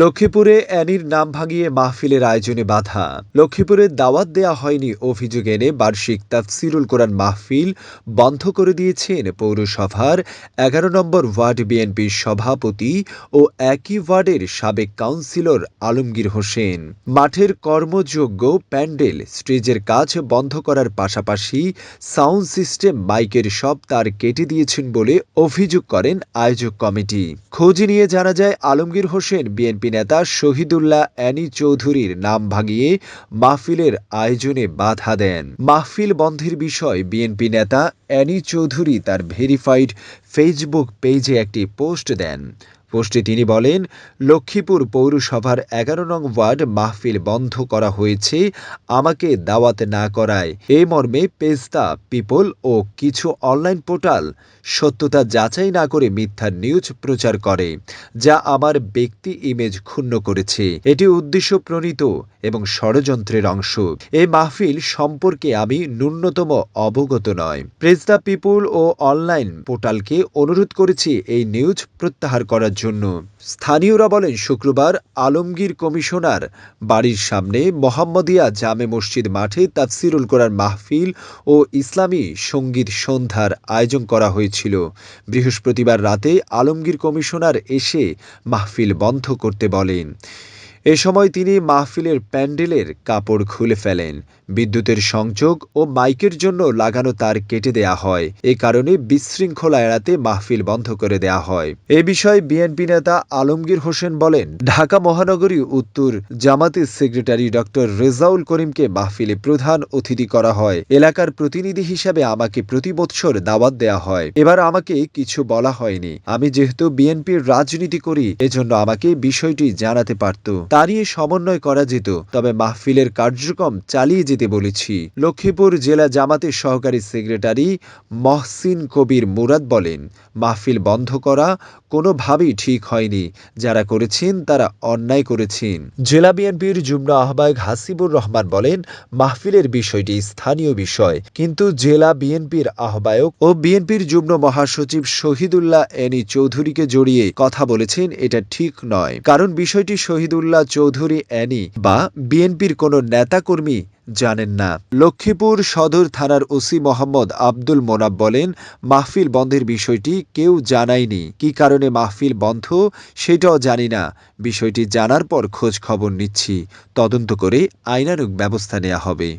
লক্ষ্মীপুরে অ্যানির নাম ভাঙিয়ে মাহফিলের আয়োজনে বাধা। লক্ষ্মীপুরে দাওয়াত দেয়া হয়নি অভিযোগ এনে বার্ষিক তাফসিরুল কোরআন মাহফিল বন্ধ করে দিয়েছেন পৌরসভার এগারো নম্বর ওয়ার্ড বিএনপির সভাপতি ও একই ওয়ার্ডের সাবেক কাউন্সিলর আলমগীর হোসেন। মাঠের কর্মযোগ্য প্যান্ডেল স্টেজের কাজ বন্ধ করার পাশাপাশি সাউন্ড সিস্টেম মাইকের সব তার কেটে দিয়েছেন বলে অভিযোগ করেন আয়োজক কমিটি। খোঁজ নিয়ে জানা যায়, আলমগীর হোসেন বিএনপি নেতা শহীদুল্লাহ অ্যানি চৌধুরীর নাম ভাঙিয়ে মাহফিলের আয়োজনে বাধা দেন। মাহফিল বন্ধের বিষয় বিএনপি নেতা অ্যানি চৌধুরী তার ভেরিফাইড ফেসবুক পেজে একটি পোস্ট দেন। পোস্টে তিনি বলেন, লক্ষ্মীপুর পৌরসভার এগারো নং ওয়ার্ড মাহফিল বন্ধ করা হয়েছে, আমাকে দাওয়াত না করায়। এ মর্মে পেস্তা, পিপল ও কিছু অনলাইন পোর্টাল সত্যতা যাচাই না করে মিথ্যা নিউজ প্রচার করে, যা আমার ব্যক্তি ইমেজ ক্ষুণ্ণ করেছে। এটি উদ্দেশ্য প্রণীত এবং ষড়যন্ত্রের অংশ। এই মাহফিল সম্পর্কে আমি ন্যূনতম অবগত নয়। প্রেস দ্য পিপুল ও অনলাইন পোর্টালকে অনুরোধ করেছি এই নিউজ প্রত্যাহার করার জন্য স্থানীয়রা বলেন শুক্রবার আলমগীর কমিশনার বাড়ির সামনে মোহাম্মদিয়া জামে মসজিদ মাঠে তাফসিরুল কোরআন মাহফিল ও ইসলামী সংগীত সন্ধ্যার আয়োজন করা হয়েছিল। বৃহস্পতিবার রাতে আলমগীর কমিশনার এসে মাহফিল বন্ধ করতে বলেন। এ সময় তিনি মাহফিলের প্যান্ডেলের কাপড় খুলে ফেলেন। বিদ্যুতের সংযোগ ও মাইকের জন্য লাগানো তার কেটে দেয়া হয়। এ কারণে বিশৃঙ্খলা এড়াতে মাহফিল বন্ধ করে দেয়া হয়। এ বিষয়ে বিএনপি নেতা আলমগীর হোসেন বলেন, ঢাকা মহানগরী উত্তর জামাতের সেক্রেটারি ডক্টর রেজাউল করিমকে মাহফিলে প্রধান অতিথি করা হয়। এলাকার প্রতিনিধি হিসাবে আমাকে প্রতি বৎসর দাওয়াত দেয়া হয়। এবার আমাকে কিছু বলা হয়নি। আমি যেহেতু বিএনপির রাজনীতি করি, এজন্য আমাকে বিষয়টি জানাতে পারত। তারই সমন্বয় করা যেত। তবে মাহফিলের কার্যক্রম চালিয়ে যেতে বলেছি। লক্ষ্মীপুর জেলা জামাতের সহকারী সেক্রেটারি মহসিন কবির মুরাদ বলেন, মাহফিল বন্ধ করা কোনোভাবেই ঠিক হয়নি। যারা করেছেন, তারা অন্যায় করেছেন। জেলা বিএনপির যুগ্ম আহ্বায়ক হাসিবুর রহমান বলেন, মাহফিলের বিষয়টি স্থানীয় বিষয়। কিন্তু জেলা বিএনপির আহ্বায়ক ও বিএনপির যুগ্ম মহাসচিব শহীদুল্লাহ এনি চৌধুরীকে জড়িয়ে কথা বলেছেন, এটা ঠিক নয়। কারণ বিষয়টি শহীদুল্লাহ চৌধুরী অ্যানি বা বিএনপির কোনো নেতাকর্মী জানেন না। লক্ষ্মীপুর সদর থানার ওসি মোহাম্মদ আব্দুল মোনাব বলেন, মাহফিল বন্ধের বিষয়টি কেউ জানায়নি। কি কারণে মাহফিল বন্ধ সেটাও জানি না। বিষয়টি জানার পর খোঁজ খবর নিচ্ছি। তদন্ত করে আইনানুগ ব্যবস্থা নেওয়া হবে।